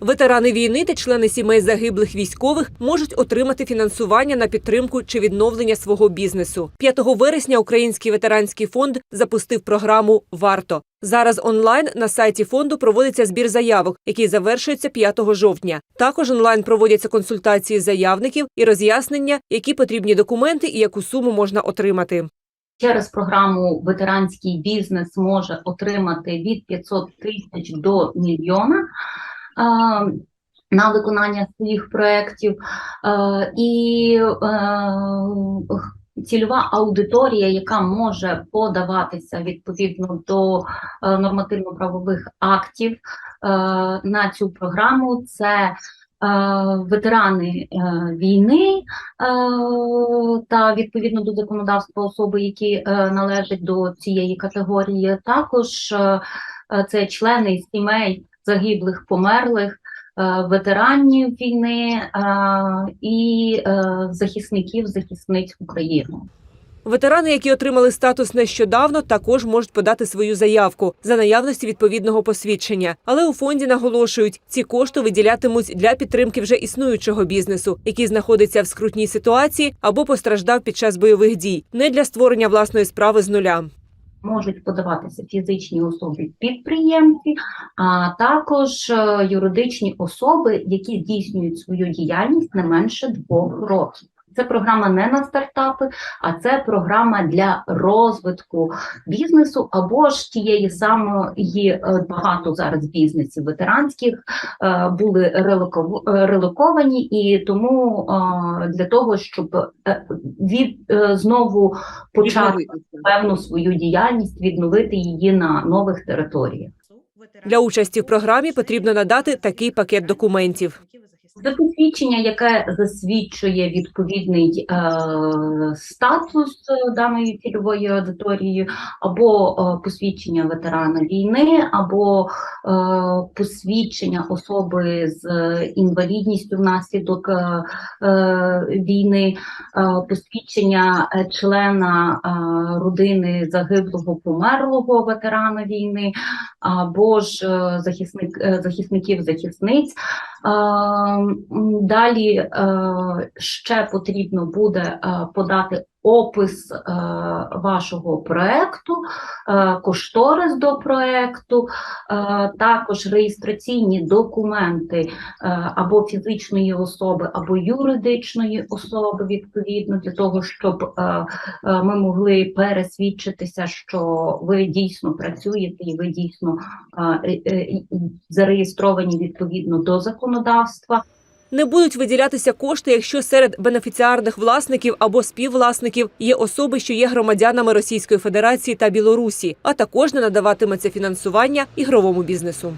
Ветерани війни та члени сімей загиблих військових можуть отримати фінансування на підтримку чи відновлення свого бізнесу. 5 вересня Український ветеранський фонд запустив програму Варто. Зараз онлайн на сайті фонду проводиться збір заявок, який завершується 5 жовтня. Також онлайн проводяться консультації заявників і роз'яснення, які потрібні документи і яку суму можна отримати. Через програму ветеранський бізнес може отримати від 500 тисяч до мільйона. На виконання своїх проєктів Е, і е, цільова аудиторія, яка може подаватися відповідно до е, нормативно-правових актів на цю програму, це ветерани війни та відповідно до законодавства особи, які належать до цієї категорії, також це члени сімей загиблих, померлих. е, Ветеранів війни е, і е, захисників захисниць України. Ветерани, які отримали статус нещодавно, також можуть подати свою заявку за наявності відповідного посвідчення. Але у фонді наголошують, ці кошти виділятимуть для підтримки вже існуючого бізнесу, який знаходиться в скрутній ситуації або постраждав під час бойових дій, не для створення власної справи з нуля. Можуть подаватися фізичні особи підприємці, а також е, юридичні особи, які здійснюють свою діяльність не менше двох років. Це програма не на стартапи, а це програма для розвитку бізнесу або ж тієї самої е, багато зараз бізнесів ветеранських е, були е, релоковані, і тому для того, щоб від знову почати певну свою діяльність, відновити її на нових територіях. Для участі в програмі потрібно надати такий пакет документів. Це посвідчення, яке засвідчує відповідний е, статус е, даної цільової аудиторії, або е, посвідчення ветерана війни, або е, посвідчення особи з е, інвалідністю внаслідок е, е, війни, е, посвідчення члена е, родини загиблого померлого ветерана війни, або ж захисник, е, захисників захисниць. Е, Далі е, ще потрібно буде е, подати опис е, вашого проекту, е, кошторис до проекту, е, також реєстраційні документи або фізичної особи, або юридичної особи, відповідно, для того, щоб ми могли пересвідчитися, що ви дійсно працюєте і ви дійсно зареєстровані відповідно до законодавства. Не будуть виділятися кошти, якщо серед бенефіціарних власників або співвласників є особи, що є громадянами Російської Федерації та Білорусі, а також не надаватиметься фінансування ігровому бізнесу.